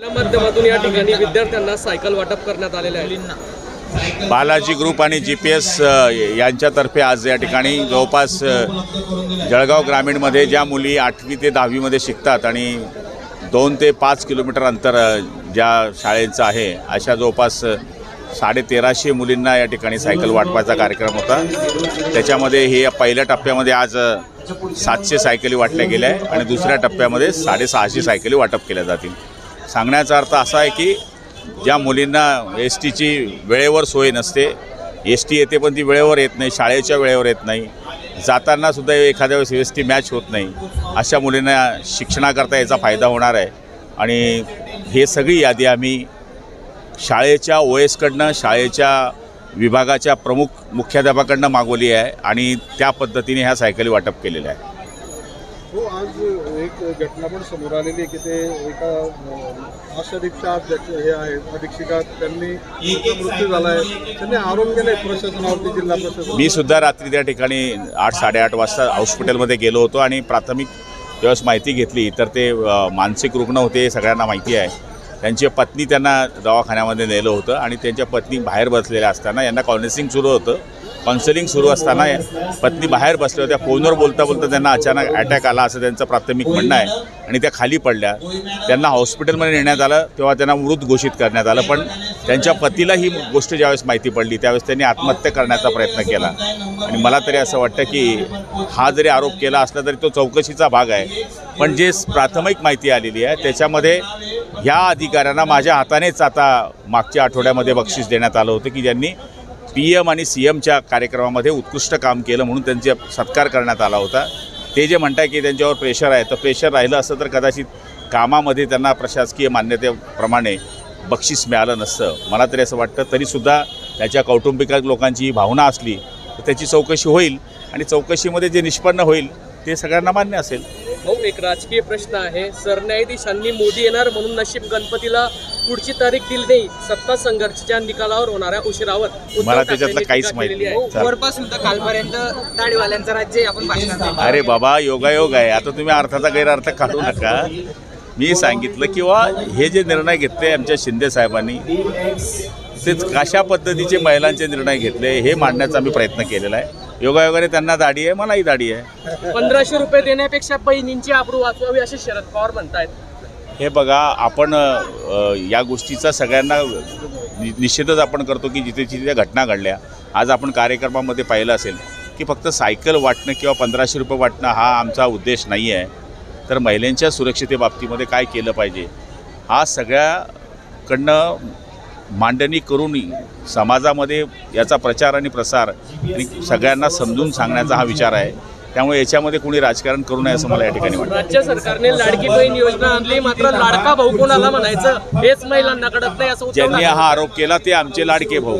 माध्यमातून या ठिकाणी विद्यार्थ्यांना सायकल वाटप करण्यात आलेले आहे. बालाजी ग्रुप आणि जी पी एस यांच्यातर्फे आज या ठिकाणी जवळपास जळगाव ग्रामीणमध्ये ज्या मुली आठवी ते दहावीमध्ये शिकतात आणि दोन ते पाच किलोमीटर अंतर ज्या शाळेचं आहे अशा जवळपास साडेतेराशे साडे तेराशे मुलींना या ठिकाणी सायकल वाटपाचा कार्यक्रम होता. त्याच्यामध्ये हे पहिल्या टप्प्यामध्ये आज सातशे सायकली वाटल्या गेल्या आहे आणि दुसऱ्या टप्प्यामध्ये साडेसहाशे सायकली वाटप केल्या जातील. सांगण्याचा अर्थ असा आहे की ज्या मुलींना एस टीची वेळेवर सोय नसते एस टी येते पण ती वेळेवर येत नाही शाळेच्या वेळेवर येत नाही जातानासुद्धा एखाद्या वेळेस एस टी मॅच होत नाही अशा मुलींना शिक्षणाकरता याचा फायदा होणार आहे. आणि हे सगळी यादी आम्ही शाळेच्या ओएसकडनं शाळेच्या विभागाच्या प्रमुख मुख्याध्यापकाकडनं मागवली आहे आणि त्या पद्धतीने ह्या सायकली वाटप केलेल्या आहे. हो आज एक घटना पण समोर आलेली आहे की ते एका आशा दीक्षा अध्यक्ष हे आहेत. अधीक्षिका त्यांनी मृत्यू झाला आहे. त्यांनी आरोप केले प्रशासनावरती जिल्हा प्रशासन मी सुद्धा रात्री त्या ठिकाणी आठ साडेआठ वाजता हॉस्पिटलमध्ये गेलो होतो आणि प्राथमिक ज्यावेळेस माहिती घेतली तर ते मानसिक रुग्ण होते हे सगळ्यांना माहिती आहे. त्यांची पत्नी त्यांना दवाखान्यामध्ये नेलं होतं आणि त्यांच्या पत्नी बाहेर बसलेल्या असताना यांना काउन्सिलिंग सुरू होतं. काउन्सिलिंग सुरू असताना पत्नी बाहेर बसल्या होत्या फोनवर बोलता बोलता त्यांना अचानक अटॅक आला असं त्यांचं प्राथमिक म्हणणं आहे. आणि त्या खाली पडल्या. त्यांना हॉस्पिटलमध्ये नेण्यात आलं तेव्हा त्यांना मृत घोषित करण्यात आलं. पण त्यांच्या पतीला ही गोष्ट ज्यावेळेस माहिती पडली त्यावेळेस त्यांनी आत्महत्या करण्याचा प्रयत्न केला. आणि मला तरी असं वाटतं की हा जरी आरोप केला असला तरी तो चौकशीचा भाग आहे. पण जे प्राथमिक माहिती आलेली आहे त्याच्यामध्ये ह्या अधिकाऱ्यांना माझ्या हातानेच आता मागच्या आठवड्यामध्ये बक्षीस देण्यात आलं होतं की ज्यांनी पी एम आणि सी एमच्या कार्यक्रमामध्ये उत्कृष्ट काम केलं म्हणून त्यांचे सत्कार करण्यात आला होता. ते जे म्हणताय की त्यांच्यावर प्रेशर आहे तर प्रेशर राहिलं असतं तर कदाचित कामामध्ये त्यांना प्रशासकीय मान्यतेप्रमाणे बक्षीस मिळालं नसतं. मला तरी असं वाटतं तरीसुद्धा त्याच्या कौटुंबिक लोकांची ही भावना असली तर त्याची चौकशी होईल आणि चौकशीमध्ये जे निष्पन्न होईल ते सगळ्यांना मान्य असेल. भाऊ एक राजकीय प्रश्न आहे. सरन्यायाधीशांनी मोदी येणार म्हणून नशीब गणपतीला पुढची तारीख दिली नाही. सत्ता संघर्षाच्या निकालावर होणाऱ्या उशिरावर मला त्याच्यातलं काहीच माहीत नाही. कालपर्यंत दाढीवाल्यांचं राज्य आहे, आपण भाषणात. अरे बाबा योगायोग आहे. आता तुम्ही अर्थाचा गैरअर्थ काढू नका. मी सांगितलं किंवा हे जे निर्णय घेतले आमच्या शिंदे साहेबांनी ते कशा पद्धतीचे महिलांचे निर्णय घेतले हे मांडण्याचा आम्ही प्रयत्न केलेला आहे. योगायोगाने त्यांना दाढी आहे मलाही दाढी आहे. पंधराशे रुपये देण्यापेक्षा बहिणींची आबरू वाचवावी असे शरद पवार म्हणतायत. हे बघा आपण या गोष्टीचा सगळ्यांना नि- निश्चितच आपण करतो की जिथे जिथे घटना घडल्या. आज आपण कार्यक्रमामध्ये पाहिलं असेल की फक्त सायकल वाटणं किंवा पंधराशे रुपये वाटणं हा आमचा उद्देश नाही आहे. तर महिलांच्या सुरक्षितेबाबतीमध्ये काय केलं पाहिजे? हा सगळ्याकडनं मांडणी करून समाजामध्ये याचा प्रचार आणि प्रसार आणि सगळ्यांना समजून सांगण्याचा हा विचार आहे. त्यामुळे याच्यामध्ये कोणी राजकारण करू नये असं मला या ठिकाणी वाटतं. राज्य सरकारने लाडकी बहीण योजना आणली मात्र लाडका भाऊ कोणाला म्हणायचं? हेच महिलांना कळत नाही असं ज्यांनी हा आरोप केला ते आमचे लाडके भाऊ.